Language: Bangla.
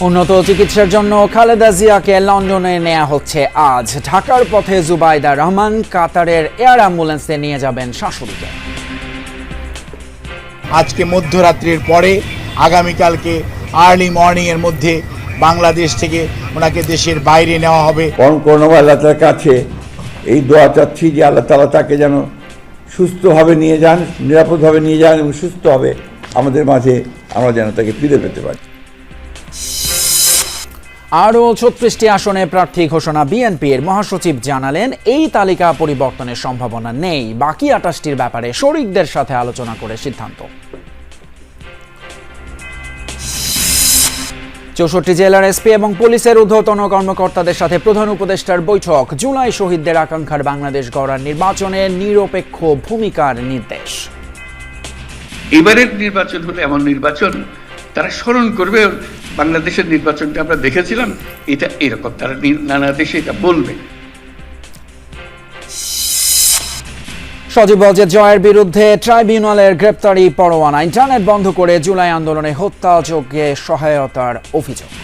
উন্নত চিকিৎসার জন্য খালেদা জিয়াকে লন্ডনে নেওয়া হচ্ছে। আজ ঢাকার পথে জুবাইদা রহমান কাতারের এয়ার অ্যাম্বুলেন্সে নিয়ে যাবেন শাশুড়িকে। আজকে মধ্যরাত্রির পরে আগামীকালকে আর্লি মর্নিংয়ের মধ্যে বাংলাদেশ থেকে ওনাকে দেশের বাইরে নেওয়া হবে। পরম করোনা আল্লাহ কাছে। এই দোয়া চাচ্ছি যে আল্লাহ তালা তাকে যেন সুস্থভাবে নিয়ে যান নিরাপদভাবে নিয়ে যান এবং সুস্থভাবে আমাদের মাঝে আমরা যেন তাকে ফিরে পেতে পারি। আরও ছত্রিশটি আসনে প্রার্থী ঘোষণা বিএনপির। মহাসচিব জানালেন, এই তালিকা পরিবর্তনের সম্ভাবনা নেই। বাকি আটাশটির ব্যাপারে শরিকদের সাথে আলোচনা করে সিদ্ধান্ত। চৌষট্টি জেলার এসপি এবং পুলিশের ঊর্ধ্বতন কর্মকর্তাদের সাথে প্রধান উপদেষ্টার বৈঠক। জুলাই শহীদদের আকাঙ্ক্ষার বাংলাদেশ গড়ার নির্বাচনে নিরপেক্ষ ভূমিকার নির্দেশ। এবারের নির্বাচন হলে এমন নির্বাচন তারা স্মরণ করবে বাংলাদেশের নির্বাচনটা আমরা দেখেছিলাম, এটা এরকম, তারা নানা দেশে এটা বলবে। সজীব অজয় জয়ের বিরুদ্ধে ট্রাইব্যুনালের গ্রেপ্তারি পরোয়ানা। ইন্টারনেট বন্ধ করে জুলাই আন্দোলনে হত্যাযোগ্যে সহায়তার অভিযোগ।